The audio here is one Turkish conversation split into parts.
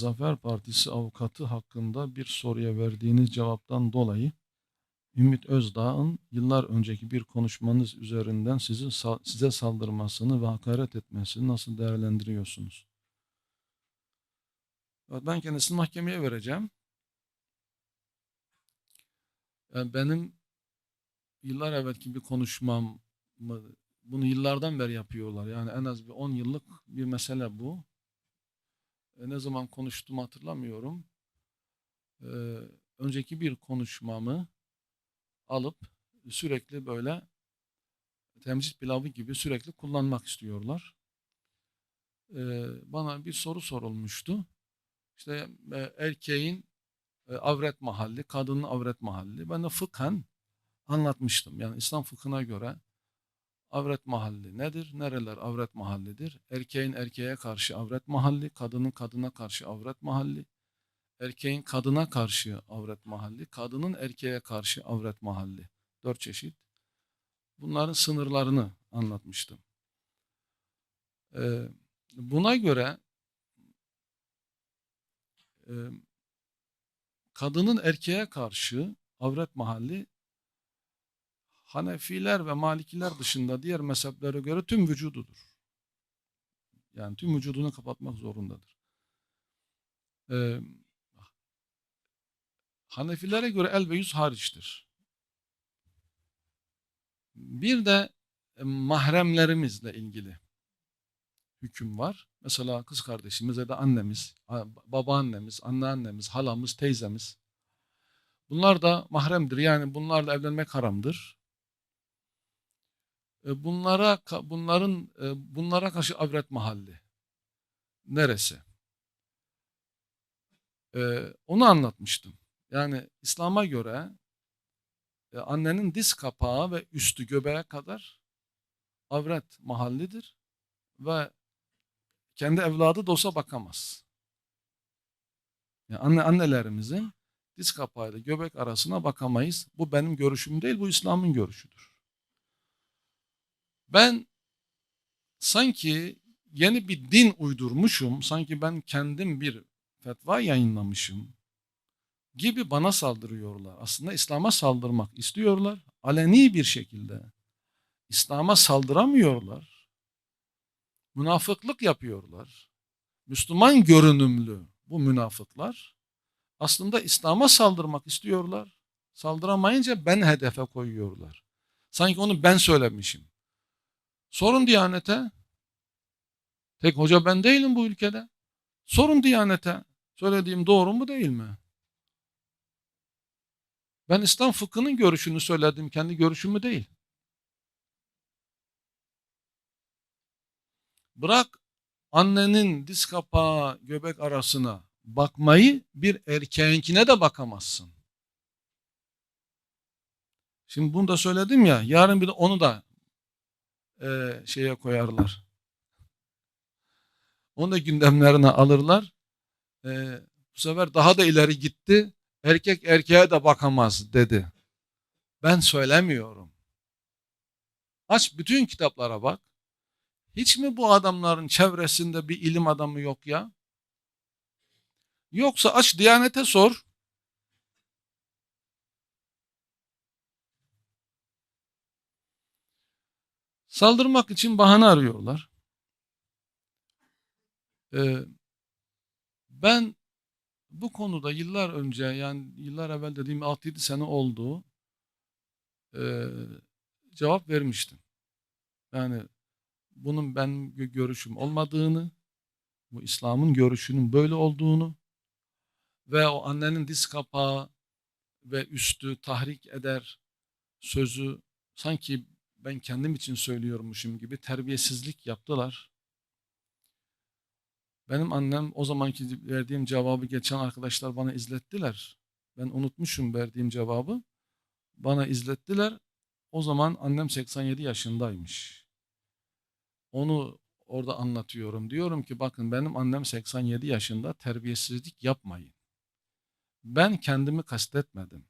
Zafer Partisi avukatı hakkında bir soruya verdiğiniz cevaptan dolayı Ümit Özdağ'ın yıllar önceki bir konuşmanız üzerinden sizi size saldırmasını ve hakaret etmesini nasıl değerlendiriyorsunuz? Ben kendisini mahkemeye vereceğim. Yani benim yıllar evvelki bir konuşmam bunu yıllardan beri yapıyorlar. Yani en az bir 10 yıllık bir mesele bu. E, ne zaman konuştuğumu hatırlamıyorum. E, önceki bir konuşmamı alıp sürekli böyle temcit pilavı gibi sürekli kullanmak istiyorlar. E, bana bir soru sorulmuştu. İşte e, erkeğin e, avret mahalli, kadının avret mahalli. Ben de fıkhen anlatmıştım. Yani İslam fıkhına göre avret mahalli nedir? Nereler avret mahallidir? Erkeğin erkeğe karşı avret mahalli, kadının kadına karşı avret mahalli, erkeğin kadına karşı avret mahalli, kadının erkeğe karşı avret mahalli. Dört çeşit. Bunların sınırlarını anlatmıştım. Ee, buna göre e, kadının erkeğe karşı avret mahalli Hanefiler ve Malikiler dışında diğer mezheplere göre tüm vücududur. Yani tüm vücudunu kapatmak zorundadır. Ee, Hanefilere göre el ve yüz hariçtir. Bir de e, mahremlerimizle ilgili hüküm var. Mesela kız kardeşimiz ya da annemiz, babaannemiz, anneannemiz, halamız, teyzemiz. Bunlar da mahremdir. Yani bunlarla evlenmek haramdır. E, bunlara bunların e, bunlara karşı avret mahalli neresi? Ee, onu anlatmıştım. Yani İslam'a göre e, annenin diz kapağı ve üstü göbeğe kadar avret mahallidir ve kendi evladı da olsa bakamaz. Yani anne annelerimizin diz kapağıyla göbek arasına bakamayız. Bu benim görüşüm değil, bu İslam'ın görüşüdür. Ben sanki yeni bir din uydurmuşum, sanki ben kendim bir fetva yayınlamışım gibi bana saldırıyorlar. Aslında İslam'a saldırmak istiyorlar. Aleni bir şekilde. İslam'a saldıramıyorlar. Münafıklık yapıyorlar. Müslüman görünümlü bu münafıklar aslında İslam'a saldırmak istiyorlar. Saldıramayınca ben hedefe koyuyorlar. Sanki onu ben söylemişim. Sorun Diyanet'e. Tek hoca ben değilim bu ülkede. Sorun Diyanet'e. Söylediğim doğru mu değil mi? Ben İslam fıkhının görüşünü söyledim, kendi görüşümü değil. Bırak annenin diz kapağı göbek arasına bakmayı bir erkeğinkine de bakamazsın. Şimdi bunu da söyledim ya, yarın bir de onu da e, şeye koyarlar. Onu da gündemlerine alırlar. E, bu sefer daha da ileri gitti. Erkek erkeğe de bakamaz dedi. Ben söylemiyorum. Aç bütün kitaplara bak. Hiç mi bu adamların çevresinde bir ilim adamı yok ya? Yoksa aç Diyanete sor. Saldırmak için bahane arıyorlar. Ee, ben bu konuda yıllar önce yani yıllar evvel dediğim 6-7 sene oldu e, cevap vermiştim. Yani bunun ben görüşüm olmadığını, bu İslam'ın görüşünün böyle olduğunu ve o annenin diz kapağı ve üstü tahrik eder sözü sanki ben kendim için söylüyormuşum gibi terbiyesizlik yaptılar. Benim annem o zamanki verdiğim cevabı geçen arkadaşlar bana izlettiler. Ben unutmuşum verdiğim cevabı. Bana izlettiler. O zaman annem 87 yaşındaymış. Onu orada anlatıyorum. Diyorum ki bakın benim annem 87 yaşında terbiyesizlik yapmayın. Ben kendimi kastetmedim.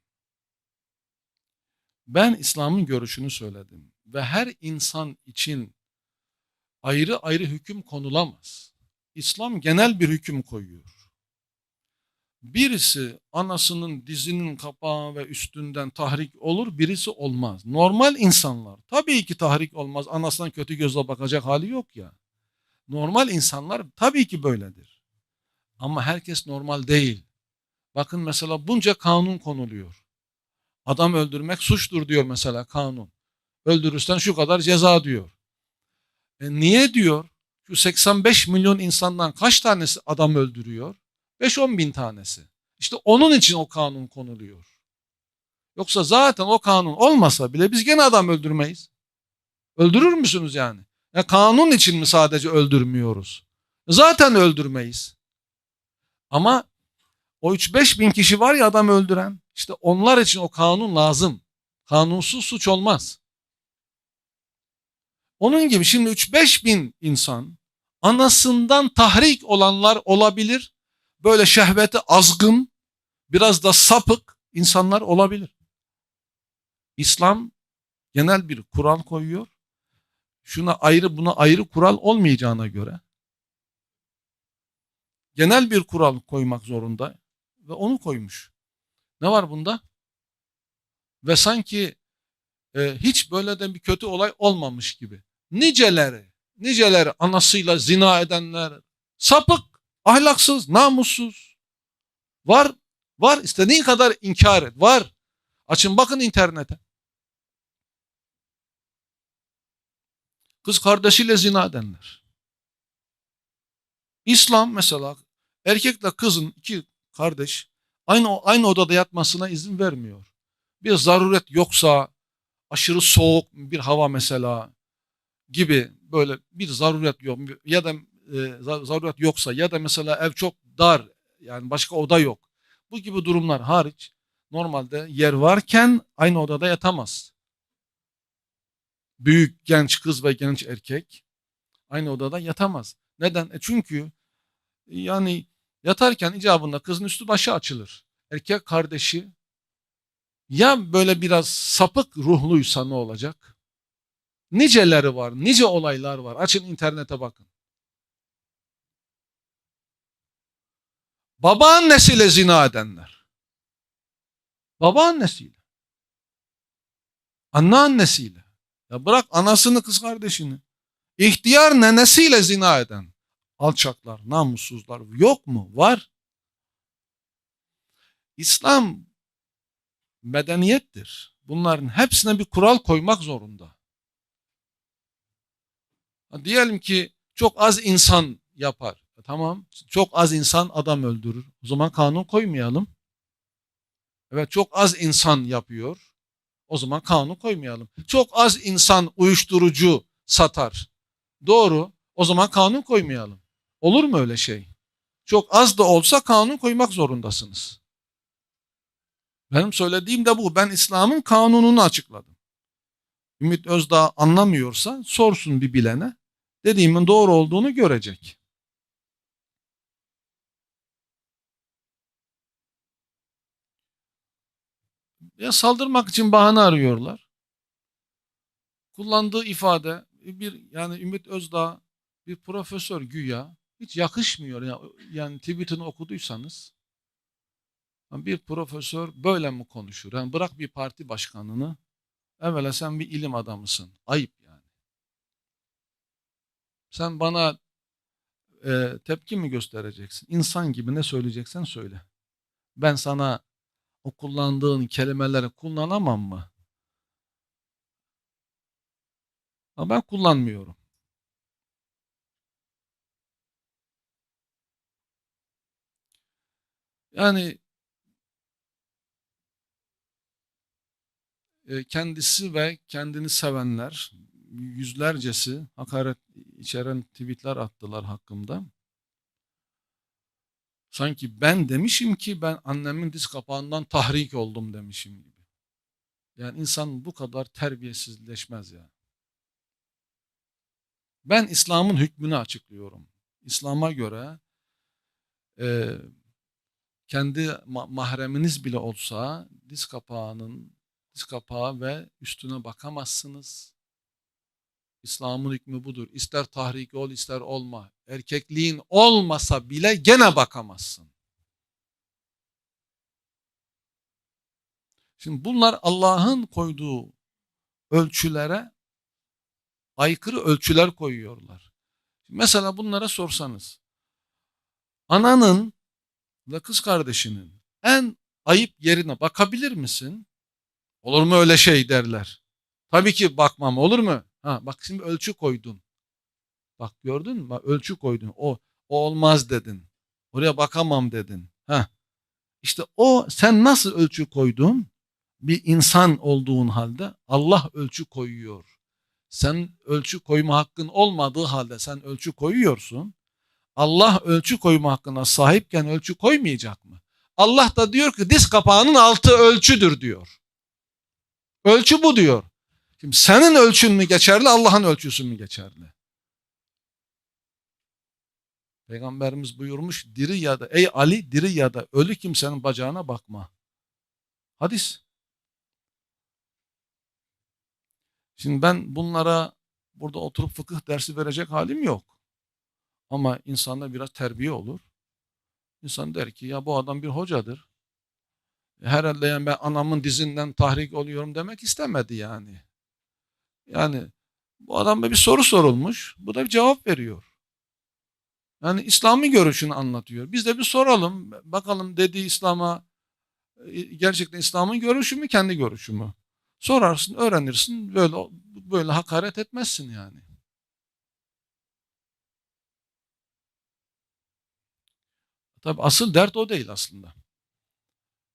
Ben İslam'ın görüşünü söyledim ve her insan için ayrı ayrı hüküm konulamaz. İslam genel bir hüküm koyuyor. birisi anasının dizinin kapağı ve üstünden tahrik olur, birisi olmaz. Normal insanlar tabii ki tahrik olmaz. Anasına kötü gözle bakacak hali yok ya. Normal insanlar tabii ki böyledir. Ama herkes normal değil. Bakın mesela bunca kanun konuluyor. Adam öldürmek suçtur diyor mesela kanun. Öldürürsen şu kadar ceza diyor. E niye diyor? Şu 85 milyon insandan kaç tanesi adam öldürüyor? 5-10 bin tanesi. İşte onun için o kanun konuluyor. Yoksa zaten o kanun olmasa bile biz gene adam öldürmeyiz. Öldürür müsünüz yani? Ya kanun için mi sadece öldürmüyoruz? Zaten öldürmeyiz. Ama o 3-5 bin kişi var ya adam öldüren. İşte onlar için o kanun lazım. Kanunsuz suç olmaz. Onun gibi şimdi 3-5 bin insan anasından tahrik olanlar olabilir. Böyle şehveti azgın, biraz da sapık insanlar olabilir. İslam genel bir kural koyuyor. Şuna ayrı buna ayrı kural olmayacağına göre genel bir kural koymak zorunda ve onu koymuş. Ne var bunda? Ve sanki e, hiç böyle de bir kötü olay olmamış gibi. Niceleri, niceleri anasıyla zina edenler, sapık, ahlaksız, namussuz. Var, var istediğin kadar inkar et, var. Açın bakın internete. Kız kardeşiyle zina edenler. İslam mesela erkekle kızın iki kardeş aynı aynı odada yatmasına izin vermiyor. Bir zaruret yoksa aşırı soğuk bir hava mesela gibi böyle bir zaruret yok ya da e, zaruret yoksa ya da mesela ev çok dar yani başka oda yok. Bu gibi durumlar hariç normalde yer varken aynı odada yatamaz. Büyük genç kız ve genç erkek aynı odada yatamaz. Neden? E çünkü yani yatarken icabında kızın üstü başı açılır. Erkek kardeşi ya böyle biraz sapık ruhluysa ne olacak? Niceleri var, nice olaylar var. Açın internete bakın. Babaannesiyle zina edenler. Babaannesiyle. Anneannesiyle. Ya bırak anasını kız kardeşini. İhtiyar nenesiyle zina eden alçaklar, namussuzlar yok mu? Var. İslam medeniyettir. Bunların hepsine bir kural koymak zorunda. Diyelim ki çok az insan yapar. E, tamam. Çok az insan adam öldürür. O zaman kanun koymayalım. Evet çok az insan yapıyor. O zaman kanun koymayalım. Çok az insan uyuşturucu satar. Doğru. O zaman kanun koymayalım. Olur mu öyle şey? Çok az da olsa kanun koymak zorundasınız. Benim söylediğim de bu. Ben İslam'ın kanununu açıkladım. Ümit Özdağ anlamıyorsa sorsun bir bilene. Dediğimin doğru olduğunu görecek. Ya saldırmak için bahane arıyorlar. Kullandığı ifade bir yani Ümit Özdağ bir profesör güya hiç yakışmıyor. Yani, yani tweetini okuduysanız bir profesör böyle mi konuşur? Yani bırak bir parti başkanını evvela sen bir ilim adamısın. Ayıp yani. Sen bana e, tepki mi göstereceksin? İnsan gibi ne söyleyeceksen söyle. Ben sana o kullandığın kelimeleri kullanamam mı? Ama ben kullanmıyorum. Yani e, kendisi ve kendini sevenler yüzlercesi hakaret içeren tweetler attılar hakkımda. Sanki ben demişim ki ben annemin diz kapağından tahrik oldum demişim gibi. Yani insan bu kadar terbiyesizleşmez ya. Ben İslam'ın hükmünü açıklıyorum. İslam'a göre e, kendi mahreminiz bile olsa diz kapağının diz kapağı ve üstüne bakamazsınız. İslam'ın hükmü budur. İster tahrik ol ister olma. Erkekliğin olmasa bile gene bakamazsın. Şimdi bunlar Allah'ın koyduğu ölçülere aykırı ölçüler koyuyorlar. Mesela bunlara sorsanız ananın ve kız kardeşinin en ayıp yerine bakabilir misin? Olur mu öyle şey derler. Tabii ki bakmam olur mu? Ha bak şimdi ölçü koydun. Bak gördün mü? Ölçü koydun. O, o olmaz dedin. Oraya bakamam dedin. Ha. İşte o sen nasıl ölçü koydun? Bir insan olduğun halde Allah ölçü koyuyor. Sen ölçü koyma hakkın olmadığı halde sen ölçü koyuyorsun. Allah ölçü koyma hakkına sahipken ölçü koymayacak mı? Allah da diyor ki diz kapağının altı ölçüdür diyor. Ölçü bu diyor. Şimdi senin ölçün mü geçerli, Allah'ın ölçüsü mü geçerli? Peygamberimiz buyurmuş diri ya da ey Ali diri ya da ölü kimsenin bacağına bakma. Hadis. Şimdi ben bunlara burada oturup fıkıh dersi verecek halim yok. Ama insanda biraz terbiye olur. İnsan der ki ya bu adam bir hocadır. Herhalde yani ben anamın dizinden tahrik oluyorum demek istemedi yani. Yani bu adama bir soru sorulmuş. Bu da bir cevap veriyor. Yani İslami görüşünü anlatıyor. Biz de bir soralım. Bakalım dediği İslam'a e, gerçekten İslam'ın görüşü mü kendi görüşü mü? Sorarsın, öğrenirsin. Böyle böyle hakaret etmezsin yani. Tabi asıl dert o değil aslında.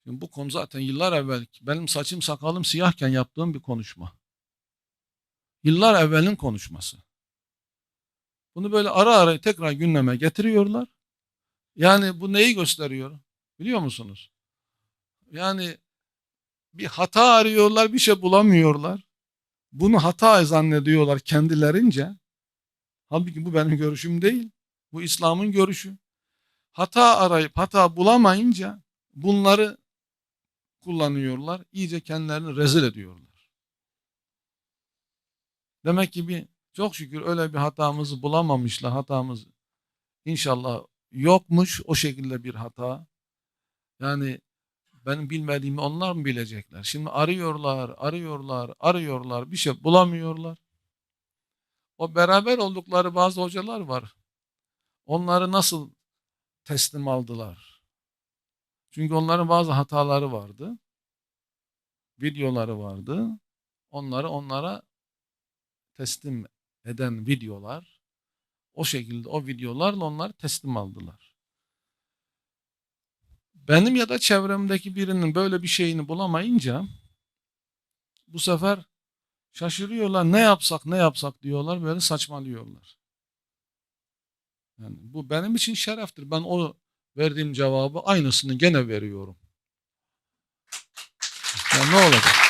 Şimdi bu konu zaten yıllar evvel benim saçım sakalım siyahken yaptığım bir konuşma. Yıllar evvelin konuşması. Bunu böyle ara ara tekrar gündeme getiriyorlar. Yani bu neyi gösteriyor? Biliyor musunuz? Yani bir hata arıyorlar, bir şey bulamıyorlar. Bunu hata zannediyorlar kendilerince. Halbuki bu benim görüşüm değil. Bu İslam'ın görüşü. Hata arayıp hata bulamayınca bunları kullanıyorlar. İyice kendilerini rezil ediyorlar. Demek ki bir çok şükür öyle bir hatamızı bulamamışlar. Hatamız inşallah yokmuş o şekilde bir hata. Yani benim bilmediğimi onlar mı bilecekler? Şimdi arıyorlar, arıyorlar, arıyorlar, bir şey bulamıyorlar. O beraber oldukları bazı hocalar var. Onları nasıl teslim aldılar? Çünkü onların bazı hataları vardı. Videoları vardı. Onları onlara teslim eden videolar o şekilde o videolarla onlar teslim aldılar. Benim ya da çevremdeki birinin böyle bir şeyini bulamayınca bu sefer şaşırıyorlar. Ne yapsak ne yapsak diyorlar böyle saçmalıyorlar. Yani bu benim için şereftir. Ben o verdiğim cevabı aynısını gene veriyorum. Ya ne olacak?